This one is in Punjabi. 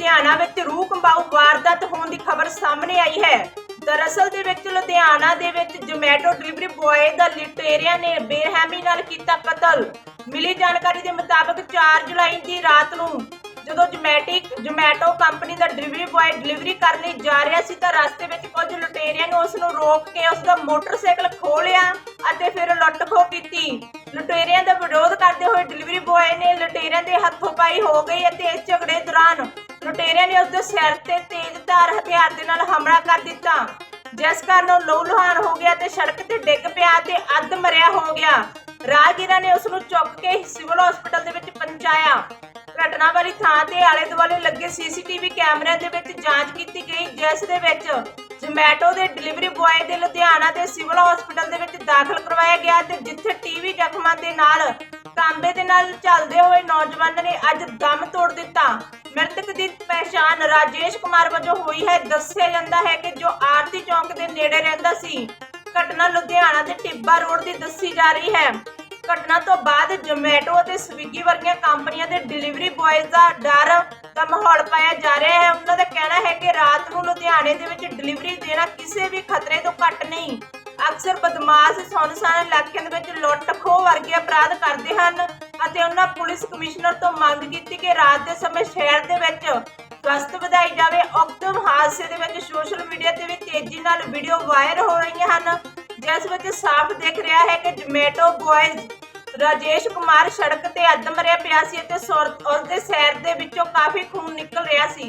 ਲੁਧਿਆਣਾ ਵਿੱਚ ਰੂਹ ਕੰਬਾਊ ਵਾਰਦਾਤ ਹੋਣ ਦੀ ਖਬਰ ਸਾਹਮਣੇ ਆਈ ਹੈ। ਦਰਅਸਲ ਦੇ ਵਿੱਚ ਲੁਧਿਆਣਾ ਦੇ ਵਿੱਚ ਜੋਮੈਟੋ ਡਿਲੀਵਰੀ ਬੁਆਏ ਦਾ ਲਿਟੇਰੀਆ ਨੇ ਬੇਰਹਿਮੀ ਨਾਲ ਕੀਤਾ ਕਤਲ। ਮਿਲੀ ਜਾਣਕਾਰੀ ਦੇ ਮੁਤਾਬਕ 4 ਜੁਲਾਈ ਦੀ ਰਾਤ ਨੂੰ ਜਦੋਂ ਜੋਮੈਟਿਕ ਜੋਮੈਟੋ ਕੰਪਨੀ ਦਾ ਡਿਲੀਵਰੀ ਬੁਆਏ ਡਿਲੀਵਰੀ ਕਰਨ ਲਈ ਜਾ ਰਿਹਾ ਸੀ ਤਾਂ ਰਸਤੇ ਵਿੱਚ ਕੁਝ ਲੁਟੇਰਿਆਂ ਨੇ ਉਸ ਨੂੰ ਰੋਕ ਕੇ ਉਸ ਦਾ ਮੋਟਰਸਾਈਕਲ ਖੋਹ ਲਿਆ ਅਤੇ ਫਿਰ ਲੁੱਟ ਖੋਹ ਕੀਤੀ। ਲੁਟੇਰਿਆਂ ਦਾ ਵਿਰੋਧ ਕਰਦੇ ਹੋਏ ਡਿਲੀਵਰੀ ਬੁਆਏ ਨੇ ਲੁਟੇਰਿਆਂ ਦੇ ਹੱਥੋਂ ਪਾਈ ਹੋ ਗਈ ਅਤੇ ਇਸ ਝਗੜੇ ਦੌਰਾਨ ਲੁਟੇਰਿਆਂ ਨੇ ਉਸ ਦੇ ਸਿਰ ਤੇ ਤੇਜ਼ ਹਥਿਆਰ ਦੇ ਨਾਲ ਹਮਲਾ ਕਰ ਦਿੱਤਾ। ਜਿਸ ਕਾਰਨ ਉਹ ਲਹੂ ਲੁਹਾਨ ਹੋ ਗਿਆ ਤੇ ਸੜਕ ਤੇ ਡਿੱਗ ਪਿਆ ਤੇ ਅੱਧ ਮਰਿਆ ਹੋ ਗਿਆ। ਰਾਹਗੀਰਾਂ ਨੇ ਉਸ ਨੂੰ ਚੁੱਕ ਕੇ ਸਿਵਲ ਹਸਪਤਾਲ ਦੇ ਵਿੱਚ ਪਹੁੰਚਾਇਆ। ਘਟਨਾ ਵਾਲੀ ਥਾਂ ਤੇ ਆਲੇ ਦੁਆਲੇ ਲੱਗੇ ਸੀਸੀਟੀਵੀ ਕੈਮਰਿਆਂ ਦੇ ਵਿੱਚ ਜਾਂਚ ਕੀਤੀ ਗਈ, ਜਿਸ ਦੇ ਵਿੱਚ ਜ਼ੋਮੈਟੋ ਦੇ ਡਿਲੀਵਰੀ ਬੁਆਏ ਦੇ ਲੁਧਿਆਣਾ ਦੇ ਸਿਵਲ ਹਸਪਤਾਲ ਦੇ ਵਿੱਚ ਦਾਖਲ ਕਰਵਾਇਆ ਗਿਆ ਤੇ ਜਿੱਥੇ ਟੀਵੀ ਜ਼ਖਮਾਂ ਦੇ ਨਾਲ ਕਾਂਬੇ ਦੇ ਨਾਲ ਚੱਲਦੇ ਹੋਏ ਨੌਜਵਾਨ ਨੇ ਅੱਜ ਦਮ ਤੋੜ ਦਿੱਤਾ। ਪਛਾਣ ਰਾਜੇਸ਼ ਕੁਮਾਰ ਵਜੋਂ ਹੋਈ ਹੈ। ਦੱਸਿਆ ਜਾਂਦਾ ਹੈ ਕਿ ਜੋ ਆਰਤੀ ਚੌਂਕ ਦੇ ਨੇੜੇ ਰਹਿੰਦਾ ਸੀ, ਘਟਨਾ ਲੁਧਿਆਣਾ ਦੇ ਟਿੱਬਾ ਰੋਡ ਦੀ ਦੱਸੀ ਜਾ ਰਹੀ ਹੈ। ਘਟਨਾ ਤੋਂ ਬਾਅਦ ਜੋਮੈਟੋ ਅਤੇ ਸਵਿਗੀ ਵਰਗੀਆਂ ਕੰਪਨੀਆਂ ਦੇ ਡਿਲੀਵਰੀ ਬॉयਜ਼ ਦਾ ਡਰ ਦਾ ਮਾਹੌਲ ਪਾਇਆ ਜਾ ਰਿਹਾ ਹੈ। ਉਹਨਾਂ ਦਾ ਕਹਿਣਾ ਹੈ ਕਿ ਰਾਤ ਨੂੰ ਲੁਧਿਆਣੇ ਦੇ ਵਿੱਚ ਡਿਲੀਵਰੀ ਦੇਣਾ ਕਿਸੇ ਵੀ ਖਤਰੇ ਤੋਂ ਘੱਟ ਨਹੀਂ। ਅਕਸਰ ਬਦਮਾਸ਼ ਸੁੰਨਸਾਨ ਇਲਾਕਿਆਂ ਦੇ ਵਿੱਚ ਲੁੱਟ ਖੋਹ ਵਰਗੇ ਅਪਰਾਧ ਕਰਦੇ ਹਨ ਅਤੇ ਉਹਨਾਂ ਪੁਲਿਸ ਕਮਿਸ਼ਨਰ ਤੋਂ ਮੰਗ ਕੀਤੀ ਕਿ ਰਾਤ ਦੇ ਸਮੇਂ ਸ਼ਹਿਰ ਹਾਦਸੇ ਦੇ ਵਿੱਚ ਸੋਸ਼ਲ ਮੀਡੀਆ ਤੇ ਵੀ ਤੇਜ਼ੀ ਨਾਲ ਵੀਡੀਓ ਵਾਇਰਲ ਹੋ ਰਹੀਆਂ ਹਨ। ਜਿਸ ਵਿੱਚ ਸਾਫ਼ ਦਿਖ ਰਿਹਾ ਹੈ ਕਿ ਜਮੈਟੋ ਬॉयਜ਼ ਰਾਜੇਸ਼ ਕੁਮਾਰ ਸੜਕ ਤੇ ਅੱਧ ਮਰਿਆ ਪਿਆ ਸੀ ਅਤੇ ਸੁਰ- ਉਸ ਦੇ ਸਿਰ ਦੇ ਵਿੱਚੋਂ ਕਾਫੀ ਖੂਨ ਨਿਕਲ ਰਿਹਾ ਸੀ।